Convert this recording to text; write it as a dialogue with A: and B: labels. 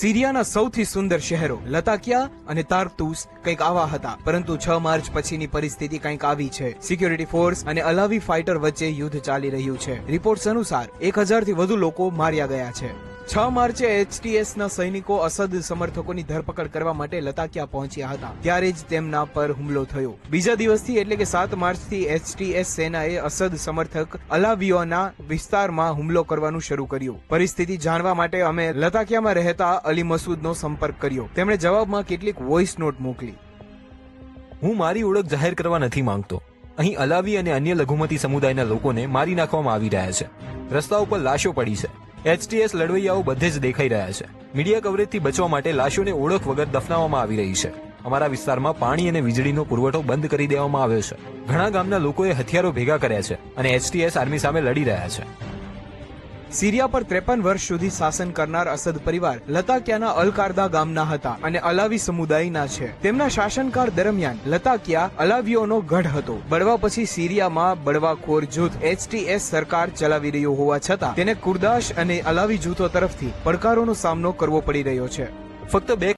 A: સિરિયાના સૌથી સુંદર શહેરો લતાકિયા અને તારતુસ કંઈક આવા હતા. પરંતુ છ માર્ચ પછીની પરિસ્થિતિ કંઈક આવી છે. સિક્યોરિટી ફોર્સ અને અલાવી ફાઇટર વચ્ચે યુદ્ધ ચાલી રહ્યું છે. રિપોર્ટ્સ અનુસાર એક હજારથી વધુ લોકો માર્યા ગયા છે. છ માર્ચે એચટીએસ ના સૈનિકો અસદ સમર્થકોની ધરપકડ કરવા માટે લતાકિયા પહોંચ્યા હતા. ત્યારે જ તેમના પર હુમલો થયો. બીજા દિવસથી એટલે કે સાત માર્ચથી એચટીએસ સેનાએ અસદ સમર્થક અલાવિયોના વિસ્તારમાં હુમલો કરવાનું શરૂ કર્યું. પરિસ્થિતિ જાણવા માટે અમે લતાકિયામાં રહેતા અલી મસૂદનો સંપર્ક કર્યો. તેમણે જવાબમાં કેટલીક વોઇસ નોટ મોકલી.
B: હું મારી ઓળખ જાહેર કરવા નથી માંગતો. અહીં અલાવી અને અન્ય લઘુમતી સમુદાયના લોકોને મારી નાખવામાં આવી રહ્યા છે. રસ્તા ઉપર લાશો પડી છે. એચટીએસ લડવૈયાઓ બધે જ દેખાઈ રહ્યા છે. મીડિયા કવરેજથી બચવા માટે લાશોને ઓળખ વગર દફનાવવામાં આવી રહી છે. અમારા વિસ્તારમાં પાણી અને વીજળીનો પુરવઠો બંધ કરી દેવામાં આવ્યો છે. ઘણા ગામના લોકોએ હથિયારો ભેગા કર્યા છે અને એચટીએસ આર્મી સામે લડી રહ્યા છે.
A: સિરિયા પર ત્રેપન વર્ષ સુધી શાસન કરનાર અસદ પરિવાર લતાકિયાના અલકારદા ગામના હતા અને અલાવી સમુદાયના છે. તેમના શાસનકાળ દરમિયાન લતાકિયા અલાવીઓનો ગઢ હતો. બળવા પછી સિરિયામાં બળવાખોર જૂથ એચટીએસ સરકાર ચલાવી રહ્યો હોવા છતાં તેને કુર્દાશ અને અલાવી જૂથો તરફથી પડકારોનો સામનો કરવો પડી રહ્યો છે.
B: ફક્ત બે